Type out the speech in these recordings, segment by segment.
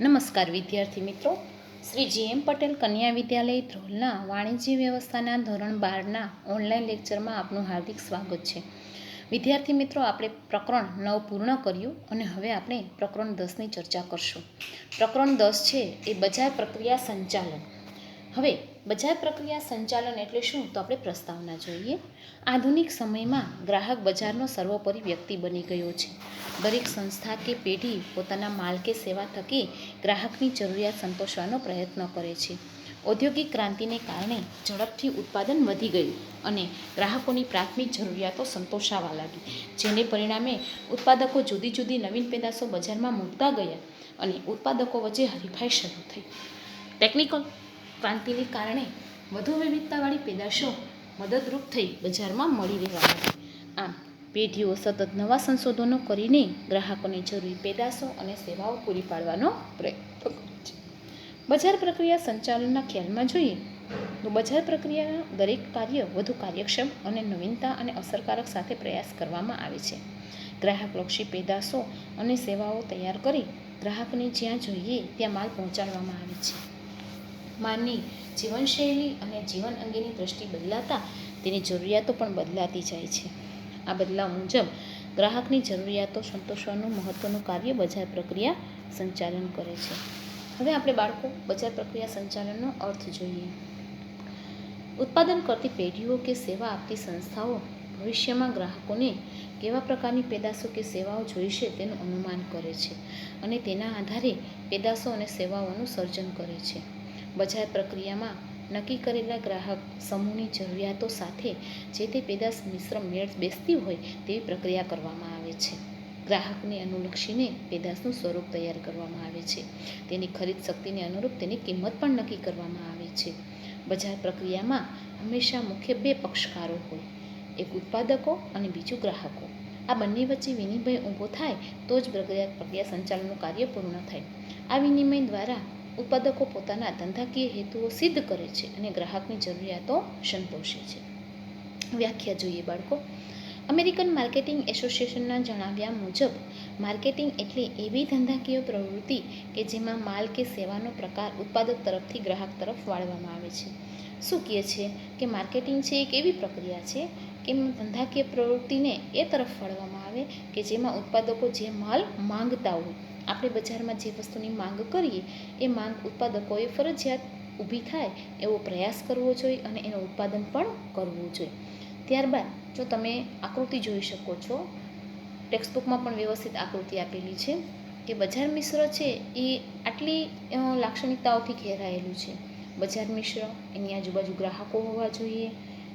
નમસ્કાર વિદ્યાર્થી મિત્રો. શ્રી જી એમ પટેલ કન્યા વિદ્યાલય ધ્રોલના વાણિજ્ય વ્યવસ્થાના ધોરણ બારના ઓનલાઈન લેક્ચરમાં આપનું હાર્દિક સ્વાગત છે. વિદ્યાર્થી મિત્રો, આપણે પ્રકરણ નવ પૂર્ણ કર્યું અને હવે આપણે પ્રકરણ દસની ચર્ચા કરશું. પ્રકરણ દસ છે, એ બજાર પ્રક્રિયા સંચાલન. હવે બજાર પ્રક્રિયા સંચાલન એટલે શું? તો આપણે પ્રસ્તાવના જોઈએ. આધુનિક સમયમાં ગ્રાહક બજારનો સર્વોપરી વ્યક્તિ બની ગયો છે. દરેક સંસ્થા કે પેઢી પોતાના માલ કે સેવા થકી ગ્રાહકની જરૂરિયાત સંતોષવાનો પ્રયત્ન કરે છે. ઔદ્યોગિક ક્રાંતિને કારણે ઝડપથી ઉત્પાદન વધી ગયું અને ગ્રાહકોની પ્રાથમિક જરૂરિયાતો સંતોષાવા લાગી, જેને પરિણામે ઉત્પાદકો જુદી જુદી નવીન પેદાશો બજારમાં મૂકતા ગયા અને ઉત્પાદકો વચ્ચે હરીફાઈ શરૂ થઈ. ટેકનિકલ ક્રાંતિને કારણે વધુ વિવિધતાવાળી પેદાશો મદદરૂપ થઈ બજારમાં મળી રહેવા લાગી. આમ, પેઢીઓ સતત નવા સંશોધનો કરીને ગ્રાહકોને જરૂરી પેદાશો અને સેવાઓ પૂરી પાડવાનો પ્રયત્ન કરે છે. બજાર પ્રક્રિયા સંચાલનના ખ્યાલમાં જોઈએ તો બજાર પ્રક્રિયાના દરેક કાર્ય વધુ કાર્યક્ષમ અને નવીનતા અને અસરકારક સાથે પ્રયાસ કરવામાં આવે છે. ગ્રાહકલક્ષી પેદાશો અને સેવાઓ તૈયાર કરી ગ્રાહકને જ્યાં જોઈએ ત્યાં માલ પહોંચાડવામાં આવે છે. માનની જીવનશૈલી અને જીવન અંગેની દ્રષ્ટિ બદલાતા તેની જરૂરિયાતો પણ બદલાતી જાય છે. આ બદલાવ મુજબ ગ્રાહકની જરૂરિયાતો, સંતોષવાનું મહત્ત્વનું કાર્ય બજાર પ્રક્રિયા સંચાલન કરે છે. હવે આપણે બાળકો બજાર પ્રક્રિયા સંચાલનનો અર્થ જોઈએ. ઉત્પાદન કરતી પેઢીઓ કે સેવા આપતી સંસ્થાઓ ભવિષ્યમાં ગ્રાહકોને કેવા પ્રકારની પેદાશો કે સેવાઓ જોઈશે તેનું અનુમાન કરે છે અને તેના આધારે પેદાશો અને સેવાઓનું સર્જન કરે છે. બજાર પ્રક્રિયામાં નક્કી કરેલા ગ્રાહક સમૂહની જરૂરિયાતો સાથે જે તે પેદાશ મિશ્ર મેળ બેસતી હોય તેવી પ્રક્રિયા કરવામાં આવે છે. ગ્રાહકને અનુલક્ષીને પેદાશનું સ્વરૂપ તૈયાર કરવામાં આવે છે. તેની ખરીદ શક્તિને અનુરૂપ તેની કિંમત પણ નક્કી કરવામાં આવે છે. બજાર પ્રક્રિયામાં હંમેશા મુખ્ય બે પક્ષકારો હોય, એક ઉત્પાદકો અને બીજું ગ્રાહકો. આ બંને વચ્ચે વિનિમય ઊભો થાય તો જ પ્રક્રિયા પ્રક્રિયા સંચાલનનું કાર્ય પૂર્ણ થાય. આ વિનિમય દ્વારા ઉત્પાદકો પોતાના ધંધાકીય હેતુઓ સિદ્ધ કરે છે અને ગ્રાહકની જરૂરિયાતો સંતોષે છે. વ્યાખ્યા જોઈએ બાળકો. અમેરિકન માર્કેટિંગ એસોસિએશનના જણાવ્યા મુજબ, માર્કેટિંગ એટલે એવી ધંધાકીય પ્રવૃત્તિ કે જેમાં માલ કે સેવાનો પ્રકાર ઉત્પાદક તરફથી ગ્રાહક તરફ વાળવામાં આવે છે. શું કહે છે કે માર્કેટિંગ છે એક એવી પ્રક્રિયા છે કે ધંધાકીય પ્રવૃત્તિને એ તરફ વાળવામાં આવે કે જેમાં ઉત્પાદકો જે માલ માંગતા હોય આપણે બજારમાં જે વસ્તુની માંગ કરીએ, એ માંગ ઉત્પાદકોએ ફરજિયાત ઊભી થાય એવો પ્રયાસ કરવો જોઈએ અને એનું ઉત્પાદન પણ કરવું જોઈએ. ત્યારબાદ, જો તમે આકૃતિ જોઈ શકો છો, ટેક્સ્ટબુકમાં પણ વ્યવસ્થિત આકૃતિ આપેલી છે કે બજાર મિશ્ર છે એ આટલી લાક્ષણિકતાઓથી ઘેરાયેલું છે. બજાર મિશ્ર, એની આજુબાજુ ગ્રાહકો હોવા જોઈએ,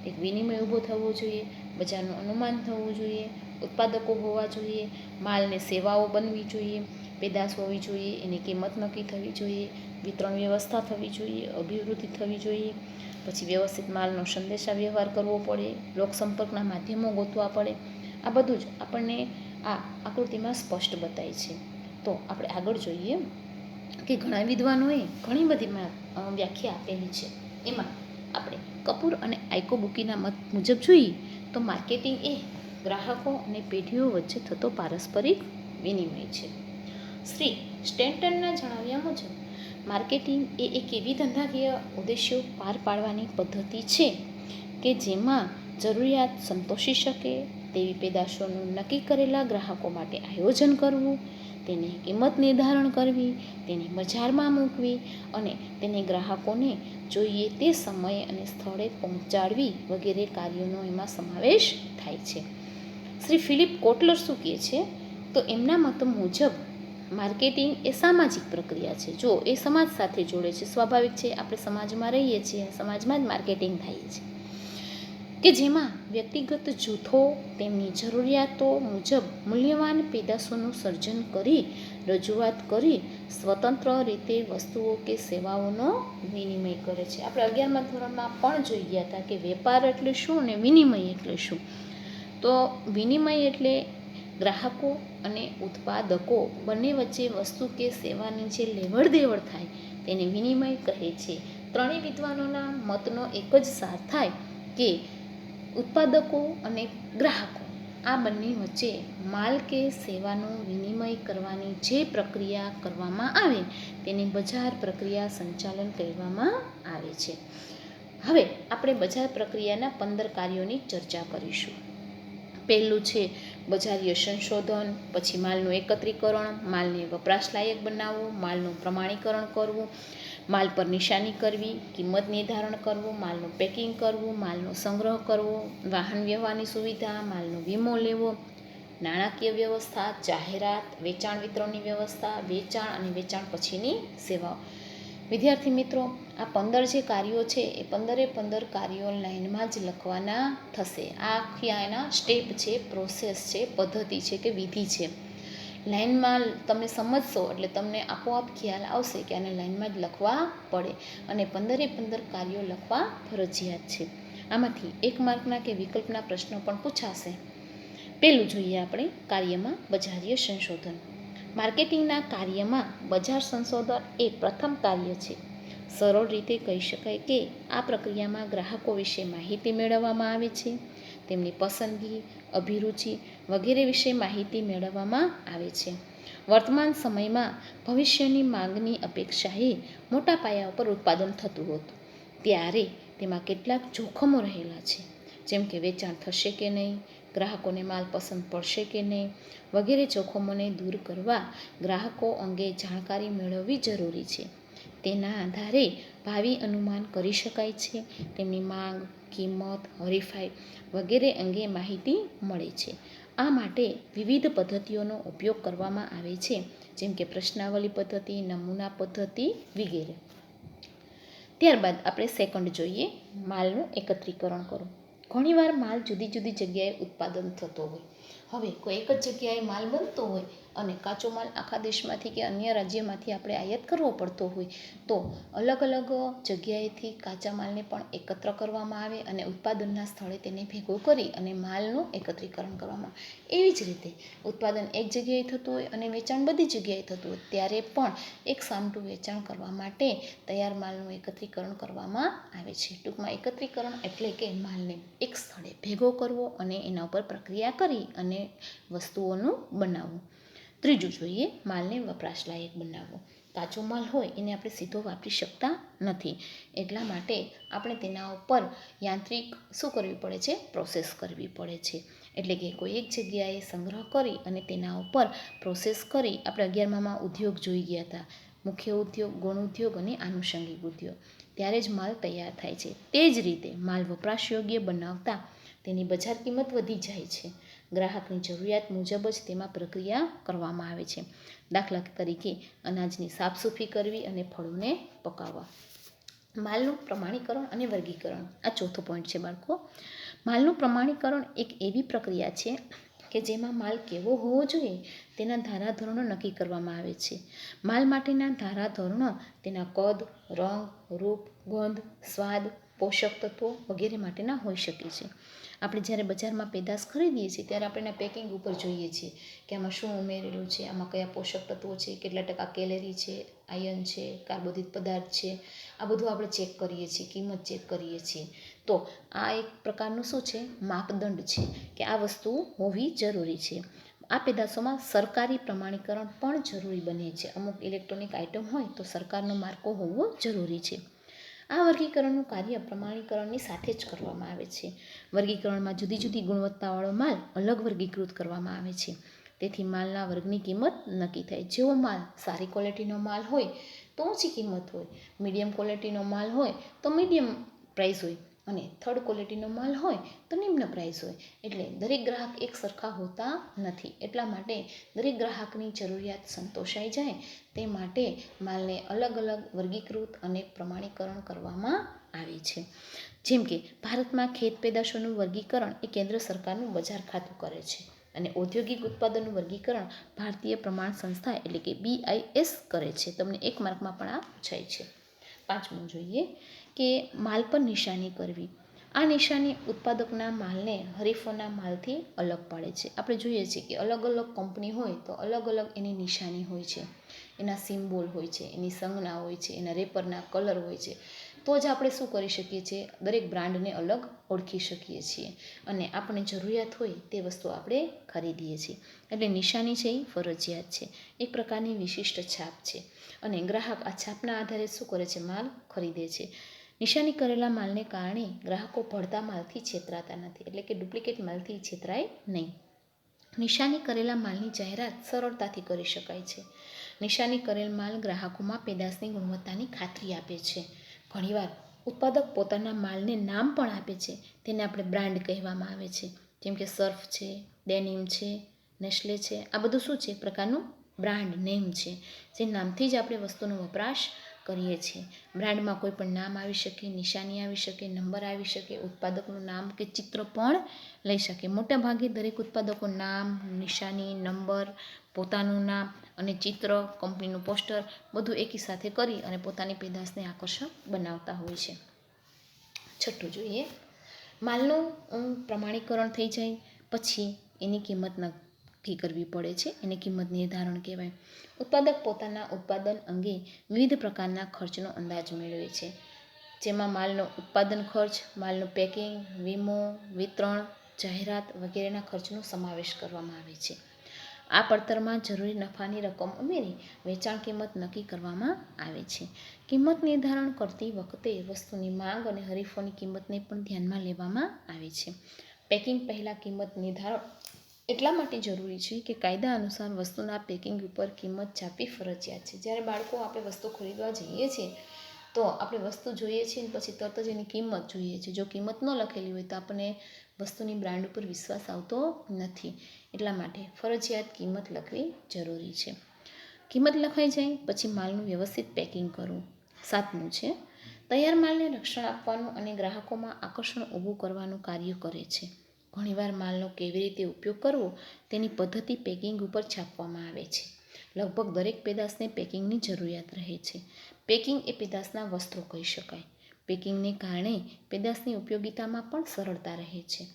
એક વિનિમય ઊભો થવો જોઈએ, બજારનું અનુમાન થવું જોઈએ, ઉત્પાદકો હોવા જોઈએ, માલને સેવાઓ બનવી જોઈએ પેદાશ હોવી જોઈએ, એની કિંમત નક્કી થવી જોઈએ, વિતરણ વ્યવસ્થા થવી જોઈએ, અભિવૃદ્ધિ થવી જોઈએ, પછી વ્યવસ્થિત માલનો સંદેશા વ્યવહાર કરવો પડે, લોકસંપર્કના માધ્યમો ગોતવા પડે. આ બધું જ આપણને આ આકૃતિમાં સ્પષ્ટ બતાય છે. તો આપણે આગળ જોઈએ કે ઘણા વિદ્વાનોએ ઘણી બધી વ્યાખ્યા આપેલી છે. એમાં આપણે કપૂર અને આઇકોબુકીના મત મુજબ જોઈએ તો માર્કેટિંગ એ ગ્રાહકો અને પેઢીઓ વચ્ચે થતો પારસ્પરિક વિનિમય છે. શ્રી સ્ટેન્ટનના જણાવ્યા મુજબ, માર્કેટિંગ એ એક એવી ધંધાકીય ઉદ્દેશ્યો પાર પાડવાની પદ્ધતિ છે કે જેમાં જરૂરિયાત સંતોષી શકે, તેવી પેદાશોનું નક્કી કરેલા ગ્રાહકો માટે આયોજન કરવું, તેની કિંમત નિર્ધારણ કરવી, તેને બજારમાં મૂકવી અને તેને ગ્રાહકોને જોઈએ તે સમયે અને સ્થળે પહોંચાડવી વગેરે કાર્યોનો એમાં સમાવેશ થાય છે. શ્રી ફિલિપ કોટલર શું કહે છે? તો એમના મત મુજબ માર્કેટિંગ એ સામાજિક પ્રક્રિયા છે. જો એ સમાજ સાથે જોડે છે, સ્વાભાવિક છે, આપણે સમાજમાં રહીએ છીએ સમાજમાં જ માર્કેટિંગ થાય છે. કે જેમાં વ્યક્તિગત જૂથો તેમની જરૂરિયાતો મુજબ મૂલ્યવાન પેદાશોનું સર્જન કરી, રજૂઆત કરી, સ્વતંત્ર રીતે વસ્તુઓ કે સેવાઓનો વિનિમય કરે છે. આપણે અગિયારમા ધોરણમાં પણ જોઈ ગયા હતા કે વેપાર એટલે શું અને વિનિમય એટલે શું? તો વિનિમય એટલે ગ્રાહકો અને ઉત્પાદકો બંને વચ્ચે વસ્તુ કે સેવાની જે લેવડ દેવડ થાય તેને વિનિમય કહે છે. ત્રણેય વિદ્વાનોના મતનો એક જ સાર થાય કે ઉત્પાદકો અને ગ્રાહકો, આ બંને વચ્ચે માલ કે સેવાનો વિનિમય કરવાની જે પ્રક્રિયા કરવામાં આવે તેને બજાર પ્રક્રિયા સંચાલન કહેવામાં આવે છે. હવે આપણે બજાર પ્રક્રિયાના પંદર કાર્યોની ચર્ચા કરીશું. પહેલું છે બજારીય સંશોધન, પછી માલનું એકત્રીકરણ, માલને વપરાશલાયક બનાવવો, માલનું પ્રમાણીકરણ કરવું, માલ પર નિશાની કરવી, કિંમત નિર્ધારણ કરવું, માલનું પેકિંગ કરવું, માલનો સંગ્રહ કરવો, વાહન વ્યવહારની સુવિધા, માલનો વીમો લેવો, નાણાકીય વ્યવસ્થા, જાહેરાત, વેચાણ વિતરણની વ્યવસ્થા, વેચાણ અને વેચાણ પછીની સેવાઓ. વિદ્યાર્થી મિત્રો આ પંદર જે કાર્યો છે, એ પંદરે પંદર કાર્યો લાઇનમાં જ લખવાના થશે. આ આખી એના સ્ટેપ છે પ્રોસેસ છે, પદ્ધતિ છે કે વિધિ છે. લાઇનમાં તમે સમજશો એટલે તમને આપોઆપ ખ્યાલ આવશે કે આને લાઇનમાં જ લખવા પડે અને પંદરે પંદર કાર્યો લખવા ફરજિયાત છે. આમાંથી એક માર્કના કે વિકલ્પના પ્રશ્નો પણ પૂછાશે. પહેલું જોઈએ આપણે કાર્યમાં બજારીય સંશોધન. માર્કેટિંગના કાર્યમાં બજાર સંશોધન એ પ્રથમ કાર્ય છે. સરળ રીતે કહી શકાય કે આ પ્રક્રિયામાં ગ્રાહકો વિશે માહિતી મેળવવામાં આવે છે, તેમની પસંદગી, અભિરુચિ વગેરે વિશે માહિતી મેળવવામાં આવે છે. વર્તમાન સમયમાં ભવિષ્યની માંગની અપેક્ષાએ મોટા પાયા ઉપર ઉત્પાદન થતું હતું, ત્યારે તેમાં કેટલાક જોખમો રહેલા છે, જેમ કે વેચાણ થશે કે નહીં, ગ્રાહકોને માલ પસંદ પડશે કે નહીં, વગેરે જોખમોને દૂર કરવા ગ્રાહકો અંગે જાણકારી મેળવવી જરૂરી છે. તેના આધારે ભાવિ અનુમાન કરી શકાય છે. તેમની માંગ, કિંમત, હરીફાઈ વગેરે અંગે માહિતી મળે છે. આ માટે વિવિધ પદ્ધતિઓનો ઉપયોગ કરવામાં આવે છે, જેમ કે પ્રશ્નાવલી પદ્ધતિ, નમૂના પદ્ધતિ વગેરે. ત્યારબાદ આપણે સેકન્ડ જોઈએ, માલનું એકત્રીકરણ કરો ઘણીવાર માલ જુદી જુદી જગ્યાએ ઉત્પાદન થતો હોય. હવે કોઈ એક જ જગ્યાએ માલ બનતો હોય અને કાચો માલ આખા દેશમાંથી કે અન્ય રાજ્યમાંથી આપણે આયાત કરવો પડતો હોય, તો અલગ અલગ જગ્યાએથી કાચા માલને પણ એકત્ર કરવામાં આવે અને ઉત્પાદનના સ્થળે તેને ભેગો કરી અને માલનું એકત્રીકરણ કરવામાં. એવી જ રીતે ઉત્પાદન એક જગ્યાએ થતું હોય અને વેચાણ બધી જગ્યાએ થતું હોય, ત્યારે પણ એક સામટું વેચાણ કરવા માટે તૈયાર માલનું એકત્રીકરણ કરવામાં આવે છે. ટૂંકમાં એકત્રીકરણ એટલે કે માલને એક સ્થળે ભેગો કરવો અને એના ઉપર પ્રક્રિયા કરી અને વસ્તુઓનું બનાવવું. ત્રીજું જોઈએ, માલને વપરાશલાયક બનાવવો. કાચો માલ હોય, એને આપણે સીધો વાપરી શકતા નથી. એટલા માટે આપણે તેના ઉપર યાંત્રિક શું કરવી પડે છે? પ્રોસેસ કરવી પડે છે. એટલે કે કોઈ એક જગ્યાએ સંગ્રહ કરી અને તેના ઉપર પ્રોસેસ કરી આપણે અગિયારમાં ઉદ્યોગ જોઈ ગયા હતા. મુખ્ય ઉદ્યોગ, ગૌણ ઉદ્યોગ અને આનુષંગિક ઉદ્યોગ. ત્યારે જ માલ તૈયાર થાય છે. તે જ રીતે માલ વપરાશ યોગ્ય બનાવતા તેની બજાર કિંમત વધી જાય છે. ગ્રાહકની જરૂરિયાત મુજબ જ તેમાં પ્રક્રિયા કરવામાં આવે છે. દાખલા તરીકે, અનાજની સાફસૂફી કરવી અને ફળોને પકાવવા. માલનું પ્રમાણીકરણ અને વર્ગીકરણ. આ ચોથો પોઈન્ટ છે બાળકો. માલનું પ્રમાણીકરણ એક એવી પ્રક્રિયા છે કે જેમાં માલ કેવો હોવો જોઈએ તેના ધારાધોરણો નક્કી કરવામાં આવે છે. માલ માટેના ધારાધોરણો તેના કદ, રંગ, રૂપ, ગંધ, સ્વાદ, પોષક તત્વો વગેરે માટેના હોઈ શકે છે. આપણે જ્યારે બજારમાં પેદાશ ખરીદીએ છીએ, ત્યારે આપણે એના પેકિંગ ઉપર જોઈએ છીએ કે આમાં શું ઉમેરેલું છે, આમાં કયા પોષક તત્વો છે, કેટલા ટકા કેલેરી છે આયન છે, કાર્બોદિત પદાર્થ છે, આ બધું આપણે ચેક કરીએ છીએ, કિંમત ચેક કરીએ છીએ. તો આ એક પ્રકારનું શું છે, માપદંડ છે કે આ વસ્તુ હોવી જરૂરી છે. આ પેદાશોમાં સરકારી પ્રમાણીકરણ પણ જરૂરી બને છે. અમુક ઇલેક્ટ્રોનિક આઇટમ હોય તો સરકારનો માર્કો હોવો જરૂરી છે. આ વર્ગીકરણનું કાર્ય પ્રમાણીકરણની સાથે જ કરવામાં આવે છે. વર્ગીકરણમાં જુદી જુદી ગુણવત્તાવાળો માલ અલગ વર્ગીકૃત કરવામાં આવે છે. તેથી માલના વર્ગની કિંમત નક્કી થાય. જેવો માલ સારી ક્વોલિટીનો માલ હોય તો ઊંચી કિંમત હોય. મીડિયમ ક્વોલિટીનો માલ હોય તો મીડિયમ પ્રાઇસ હોય. અને થર્ડ ક્વોલિટીનો માલ હોય તો નિમ્ન પ્રાઇસ હોય. એટલે દરેક ગ્રાહક એક સરખા હોતા નથી. એટલા માટે દરેક ગ્રાહકની જરૂરિયાત સંતોષાઈ જાય. તે માટે માલને અલગ અલગ વર્ગીકૃત અને પ્રમાણીકરણ કરવામાં આવે છે. જેમ કે ભારતમાં ખેત પેદાશોનું વર્ગીકરણ એ કેન્દ્ર સરકારનું બજાર ખાતું કરે છે અને ઔદ્યોગિક ઉત્પાદનનું વર્ગીકરણ ભારતીય પ્રમાણ સંસ્થા એટલે કે બીઆઈએસ કરે છે. તમને એક માર્કમાં પણ આ પૂછાય છે. પાંચમું જોઈએ. કે માલ પર નિશાની કરવી. આ નિશાની ઉત્પાદકના માલને હરીફોના માલથી અલગ પાડે છે. આપણે જોઈએ છીએ કે અલગ અલગ કંપની હોય તો અલગ અલગ એની નિશાની હોય છે. એના સિમ્બોલ હોય છે, એની સંજ્ઞા હોય છે, એના રેપરના કલર હોય છે. તો જ આપણે શું કરી શકીએ છીએ? દરેક બ્રાન્ડને અલગ ઓળખી શકીએ છીએ. અને આપણને જરૂરિયાત હોય તે વસ્તુ આપણે ખરીદીએ છીએ. એટલે નિશાની છે એ ફરજિયાત છે. એક પ્રકારની વિશિષ્ટ છાપ છે. અને ગ્રાહક આ છાપના આધારે શું કરે છે? માલ ખરીદે છે. નિશાની કરેલા માલને કારણે ગ્રાહકો ભળતા માલથી છેતરાતા નથી, એટલે કે ડુપ્લિકેટ માલથી છેતરાય નહીં. નિશાની કરેલા માલની જાહેરાત સરળતાથી કરી શકાય છે. નિશાની કરેલ માલ ગ્રાહકોમાં પેદાશની ગુણવત્તાની ખાતરી આપે છે. ઘણીવાર ઉત્પાદક પોતાના માલને નામ પણ આપે છે, તેને આપણે બ્રાન્ડ કહેવામાં આવે છે. જેમ કે સર્ફ છે, ડેનિમ છે, નેસ્લે છે, આ બધું શું છે? પ્રકારનું બ્રાન્ડ નેમ છે, જે નામથી જ આપણે વસ્તુનો વપરાશ કરીએ છીએ. બ્રાન્ડમાં કોઈ પણ નામ આવી શકે, નિશાની આવી શકે, નંબર આવી શકે, ઉત્પાદકનું નામ કે ચિત્ર પણ લઈ શકે. મોટા ભાગે દરેક ઉત્પાદકો નામ, નિશાની, નંબર, પોતાનું નામ અને ચિત્ર, કંપનીનું પોસ્ટર બધું એકી સાથે કરી અને પોતાની પેદાશને આકર્ષક બનાવતા હોય છે. છઠ્ઠું જોઈએ. માલનું પ્રમાણીકરણ થઈ જાય, પછી એની કિંમત નક્કી કરવી પડે છે એને કિંમત નિર્ધારણ કહેવાય. ઉત્પાદક પોતાના ઉત્પાદન અંગે વિવિધ પ્રકારના ખર્ચનો અંદાજ મેળવે છે. જેમાં માલનો ઉત્પાદન ખર્ચ, માલનું પેકિંગ, વીમો, વિતરણ, જાહેરાત વગેરેના ખર્ચનો સમાવેશ કરવામાં આવે છે. આ પડતરમાં જરૂરી નફાની રકમ ઉમેરી વેચાણ કિંમત નક્કી કરવામાં આવે છે. કિંમત નિર્ધારણ કરતી વખતે વસ્તુની માંગ અને હરીફોની કિંમતને પણ ધ્યાનમાં લેવામાં આવે છે. પેકિંગ પહેલાં કિંમત નિર્ધારણ એટલા માટે જરૂરી છે કે કાયદા અનુસાર વસ્તુના પેકિંગ ઉપર કિંમત છાપવી ફરજિયાત છે. જ્યારે બાળકો આપણે વસ્તુ ખરીદવા જઈએ છીએ, તો આપણે વસ્તુ જોઈએ છીએ પછી તરત જ એની કિંમત જોઈએ છે જો કિંમત ન લખેલી હોય તો આપણને વસ્તુની બ્રાન્ડ ઉપર વિશ્વાસ આવતો નથી. એટલા માટે ફરજિયાત કિંમત લખવી જરૂરી છે. કિંમત લખાઈ જાય, પછી માલનું વ્યવસ્થિત પેકિંગ કરવું સાતમું છે. તૈયાર માલને રક્ષણ આપવાનું અને ગ્રાહકોમાં આકર્ષણ ઊભું કરવાનું કાર્ય કરે છે. ઘણીવાર માલનો કેવી રીતે ઉપયોગ કરવો તેની પદ્ધતિ પેકિંગ ઉપર છાપવામાં આવે છે. લગભગ દરેક પેદાશને પેકિંગની જરૂરિયાત રહે છે. પેકિંગ એ પેદાશના વસ્ત્રો કહી શકાય. પેકિંગને કારણે પેદાશની ઉપયોગિતામાં પણ સરળતા રહે છે.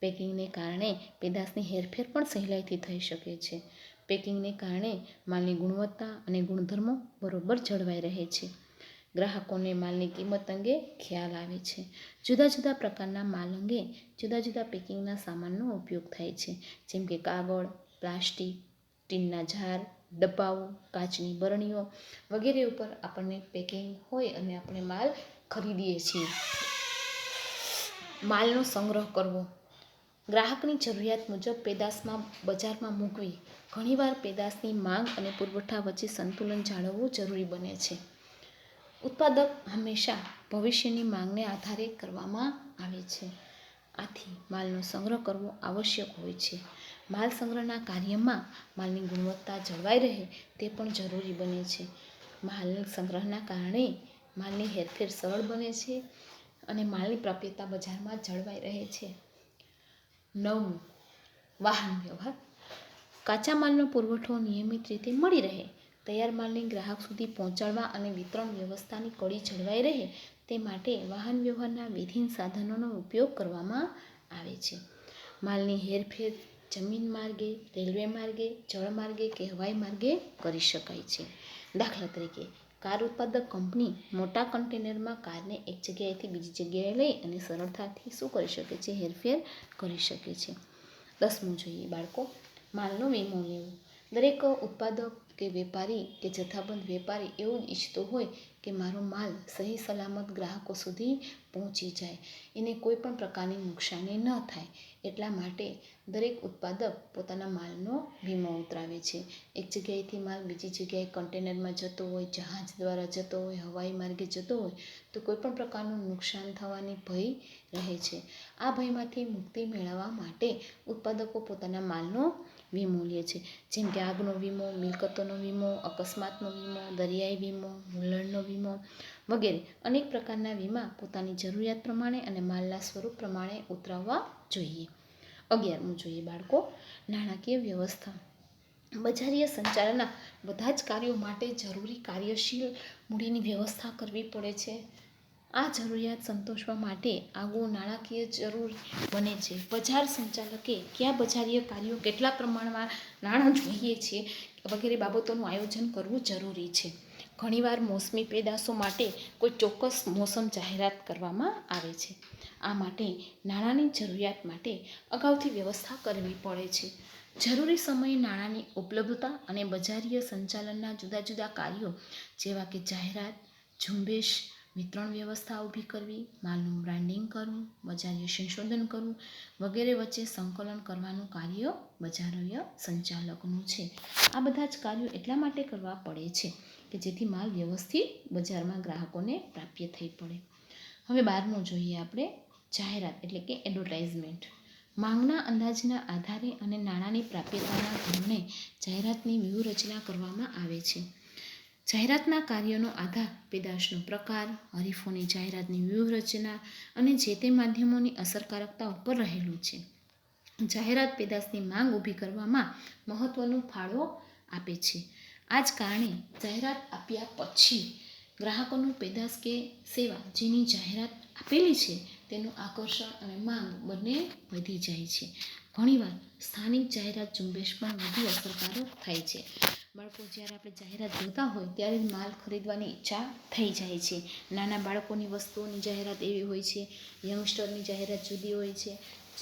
પેકિંગને કારણે પેદાશની હેરફેર પણ સહેલાઈથી થઈ શકે છે. પેકિંગને કારણે માલની ગુણવત્તા અને ગુણધર્મો બરોબર જળવાઈ રહે છે. ગ્રાહકોને માલની કિંમત અંગે ખ્યાલ આવે છે. જુદા જુદા પ્રકારના માલ અંગે જુદા જુદા પેકિંગના સામાનનો ઉપયોગ થાય છે. જેમ કે કાગળ, પ્લાસ્ટિક, ટીનના જાર ડબ્બાઓ, કાચની બરણીઓ વગેરે ઉપર આપણને પેકિંગ હોય અને આપણે માલ ખરીદીએ છીએ. માલનો સંગ્રહ કરવો. ગ્રાહકની જરૂરિયાત મુજબ પેદાશમાં બજારમાં મૂકવી. ઘણીવાર પેદાશની માંગ અને પુરવઠા વચ્ચે સંતુલન જાળવવું જરૂરી બને છે. ઉત્પાદક હંમેશા ભવિષ્યની માંગને આધારે કરવામાં આવે છે. આથી માલનો સંગ્રહ કરવો આવશ્યક હોય છે. માલ સંગ્રહના કાર્યમાં માલની ગુણવત્તા જળવાઈ રહે તે પણ જરૂરી બને છે. માલ સંગ્રહના કારણે માલની હેરફેર સરળ બને છે અને માલની પ્રાપ્યતા બજારમાં જળવાઈ રહે છે. નવમું, વાહન વ્યવહાર. કાચા માલનો પુરવઠો નિયમિત રીતે મળી રહે તૈયાર માલને ગ્રાહક સુધી પહોંચાડવા અને વિતરણ વ્યવસ્થાની કડી જળવાઈ રહે તે માટે વાહન વ્યવહારના વિધિન સાધનોનો ઉપયોગ કરવામાં આવે છે. માલની હેરફેર જમીન માર્ગે, રેલવે માર્ગે, જળ માર્ગે કે હવાઈ માર્ગે કરી શકાય છે. દાખલા તરીકે, કાર ઉત્પાદક કંપની મોટા કન્ટેનરમાં કારને એક જગ્યાએથી બીજી જગ્યાએ લઈ અને સરળતાથી શું કરી શકે છે? હેરફેર કરી શકે છે. દસમું જોઈએ બાળકો, માલનો વીમો લેવો. દરેક ઉત્પાદક કે વેપારી કે જથ્થાબંધ વેપારી એવું ઈચ્છતો હોય કે મારો માલ સહી સલામત ગ્રાહકો સુધી પહોંચી જાય. એને કોઈ પણ પ્રકારની નુકસાની ન થાય. એટલા માટે દરેક ઉત્પાદક પોતાના માલનો વીમો ઉતરાવે છે. એક જગ્યાએથી માલ બીજી જગ્યાએ કન્ટેનરમાં જતો હોય, જહાજ દ્વારા જતો હોય, હવાઈ માર્ગે જતો હોય, તો કોઈ પણ પ્રકારનું નુકસાન થવાની ભય રહે છે. આ ભયમાંથી મુક્તિ મેળવવા માટે ઉત્પાદકો પોતાના માલનો વીમો લે છે. જેમ કે આગનો વીમો, મિલકતોનો વીમો, અકસ્માતનો વીમો, દરિયાઈ વીમો હુલ્લડનો વીમો વગેરે અનેક પ્રકારના વીમા પોતાની જરૂરિયાત પ્રમાણે અને માલના સ્વરૂપ પ્રમાણે ઉતરાવવા જોઈએ. અગિયારમું જોઈએ બાળકો, નાણાકીય વ્યવસ્થા. બજારીય સંચાલનના બધા જ કાર્યો માટે જરૂરી કાર્યશીલ મૂડીની વ્યવસ્થા કરવી પડે છે. આ જરૂરિયાત સંતોષવા માટે આગવું નાણાકીય જરૂર બને છે. બજાર સંચાલકે કયા બજારીય કાર્યો કેટલા પ્રમાણમાં નાણાં જોઈએ છે વગેરે બાબતોનું આયોજન કરવું જરૂરી છે. ઘણીવાર મોસમી પેદાશો માટે કોઈ ચોક્કસ મોસમ જાહેરાત કરવામાં આવે છે. આ માટે નાણાંની જરૂરિયાત માટે અગાઉથી વ્યવસ્થા કરવી પડે છે. જરૂરી સમયે નાણાંની ઉપલબ્ધતા અને બજારીય સંચાલનના જુદા જુદા કાર્યો જેવા કે જાહેરાત, ઝુંબેશ વિતરણ વ્યવસ્થા ઊભી કરવી, માલનું બ્રાન્ડિંગ કરવું બજારીય સંશોધન કરવું વગેરે વચ્ચે સંકલન કરવાનું કાર્ય બજારીય સંચાલકનું છે. આ બધા જ કાર્યો એટલા માટે કરવા પડે છે કે જેથી માલ વ્યવસ્થિત બજારમાં ગ્રાહકોને પ્રાપ્ય થઈ પડે. હવે બારમું જોઈએ આપણે જાહેરાત એટલે કે એડવર્ટાઇઝમેન્ટ માંગના અંદાજના આધારે અને નાણાંની પ્રાપ્યતાના ધોરણે જાહેરાતની વ્યૂહરચના કરવામાં આવે છે. જાહેરાતના કાર્યનો આધાર, પેદાશનો પ્રકાર, હરીફોની જાહેરાતની વ્યૂહરચના અને જે તે માધ્યમોની અસરકારકતા ઉપર રહેલું છે. જાહેરાત પેદાશની માંગ ઊભી કરવામાં મહત્વનો ફાળો આપે છે. આ જ કારણે જાહેરાત આપ્યા પછી ગ્રાહકોનું પેદાશ કે સેવા જેની જાહેરાત આપેલી છે તેનું આકર્ષણ અને માંગ બંને વધી જાય છે. ઘણીવાર સ્થાનિક જાહેરાત ઝુંબેશ પણ વધુ અસરકારક થાય છે. બાળકો જ્યારે આપણે જાહેરાત જોતા હોય ત્યારે માલ ખરીદવાની ઈચ્છા થઈ જાય છે. નાના બાળકોની વસ્તુઓની જાહેરાત એવી હોય છે યંગસ્ટરની જાહેરાત જુદી હોય છે.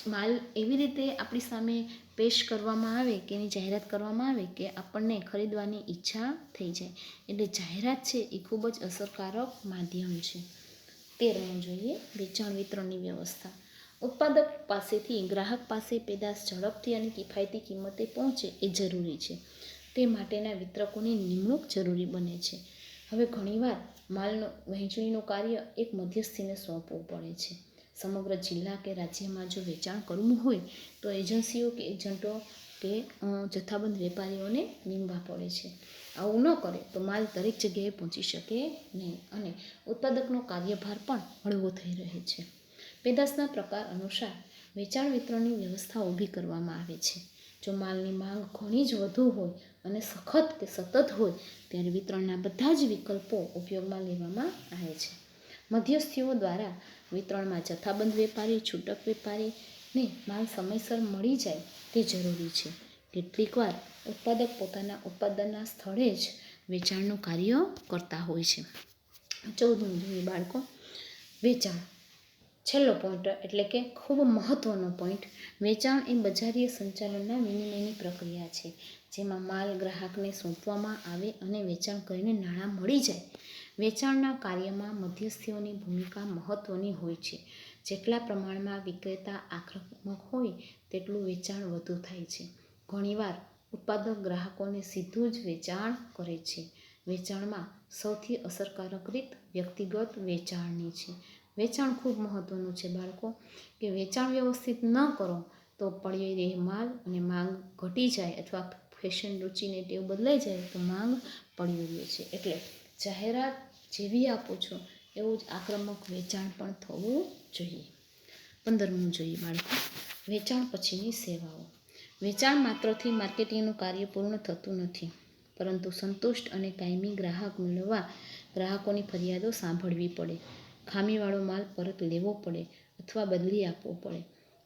માલ એવી રીતે આપણી સામે પેશ કરવામાં આવે કે એની જાહેરાત કરવામાં આવે કે આપણને ખરીદવાની ઈચ્છા થઈ જાય. એટલે જાહેરાત છે એ ખૂબ જ અસરકારક માધ્યમ છે. તેરમું જોઈએ વેચાણ વિતરણની વ્યવસ્થા. ઉત્પાદક પાસેથી ગ્રાહક પાસે પેદાશ ઝડપથી અને કિફાયતી કિંમતે પહોંચે એ જરૂરી છે. તે માટેના વિતરકોની નિમણૂક જરૂરી બને છે. હવે ઘણીવાર માલનો, વહેંચણીનું કાર્ય એક મધ્યસ્થીને સોંપવું પડે છે. સમગ્ર જિલ્લા કે રાજ્યમાં જો વેચાણ કરવું હોય, તો એજન્સીઓ કે એજન્ટો કે જથ્થાબંધ વેપારીઓને નીમવા પડે છે. આવું ન કરે તો માલ દરેક જગ્યાએ પહોંચી શકે નહીં અને ઉત્પાદકનો કાર્યભાર પણ હળવો થઈ રહે છે. પેદાશના પ્રકાર અનુસાર વેચાણ વિતરણની વ્યવસ્થા ઊભી કરવામાં આવે છે. જો માલની માંગ ઘણી જ વધુ હોય અને સખત કે સતત હોય ત્યારે વિતરણના બધા જ વિકલ્પો ઉપયોગમાં લેવામાં આવે છે. મધ્યસ્થીઓ દ્વારા વિતરણમાં જથ્થાબંધ વેપારી, છૂટક વેપારીને માલ સમયસર મળી જાય તે જરૂરી છે. કેટલીકવાર ઉત્પાદક પોતાના ઉત્પાદનના સ્થળે જ વેચાણનું કાર્ય કરતા હોય છે. ચૌદમું જોઈએ બાળકો. વેચાણ. છેલ્લો પોઈન્ટ એટલે કે ખૂબ મહત્ત્વનો પોઈન્ટ વેચાણ એ બજારીય સંચાલનના વિનિમયની પ્રક્રિયા છે. જેમાં માલ ગ્રાહકને સોંપવામાં આવે અને વેચાણ કરીને નાણાં મળી જાય. વેચાણના કાર્યમાં મધ્યસ્થીઓની ભૂમિકા મહત્ત્વની હોય છે. જેટલા પ્રમાણમાં વિક્રેતા આક્રમક હોય, તેટલું વેચાણ વધુ થાય છે. ઘણીવાર ઉત્પાદક ગ્રાહકોને સીધું જ વેચાણ કરે છે. વેચાણમાં સૌથી અસરકારક રીત વ્યક્તિગત વેચાણની છે. વેચાણ ખૂબ મહત્ત્વનું છે બાળકો. કે વેચાણ વ્યવસ્થિત ન કરો, તો પડી રહે માલ અને માંગ ઘટી જાય અથવા ફેશન રુચિને ટેવ બદલાઈ જાય તો માંગ પડી રહે છે. એટલે જાહેરાત જેવી આપો છો એવું જ આક્રમક વેચાણ પણ થવું જોઈએ. પંદરમું જોઈએ બાળકો, વેચાણ પછીની સેવાઓ. વેચાણ માત્રથી માર્કેટિંગનું કાર્ય પૂર્ણ થતું નથી, પરંતુ સંતુષ્ટ અને કાયમી ગ્રાહક મેળવવા ગ્રાહકોની ફરિયાદો સાંભળવી પડે. ખામીવાળો માલ પરત લેવો પડે અથવા બદલી આપવો પડે.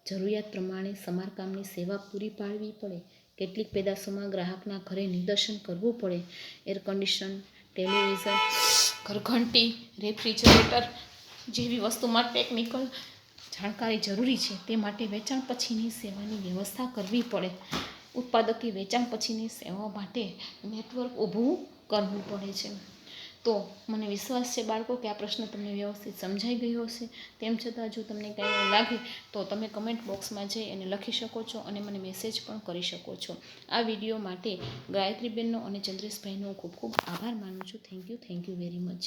જરૂરિયાત પ્રમાણે સમારકામની સેવા પૂરી પાડવી પડે. કેટલીક પેદાશોમાં ગ્રાહકના ઘરે નિદર્શન કરવું પડે. એર કન્ડિશન, ટેલિવિઝન, ઘરઘંટી, રેફ્રિજરેટર જેવી વસ્તુમાં ટેકનિકલ જાણકારી જરૂરી છે. તે માટે વેચાણ પછીની સેવાની વ્યવસ્થા કરવી પડે. ઉત્પાદકે વેચાણ પછીની સેવાઓ માટે નેટવર્ક ઊભું કરવું પડે છે. તો મને વિશ્વાસ છે બાળકો કે આ પ્રશ્ન તમને વ્યવસ્થિત સમજાઈ ગયો હશે. તેમ છતાં જો તમને કંઈ લાગે, તો તમે કમેન્ટ બોક્સમાં જઈ અને લખી શકો છો અને મને મેસેજ પણ કરી શકો છો. આ વીડિયો માટે ગાયત્રીબેનનો અને ચંદ્રેશભાઈનો ખૂબ ખૂબ આભાર માનું છું. Thank you thank you very much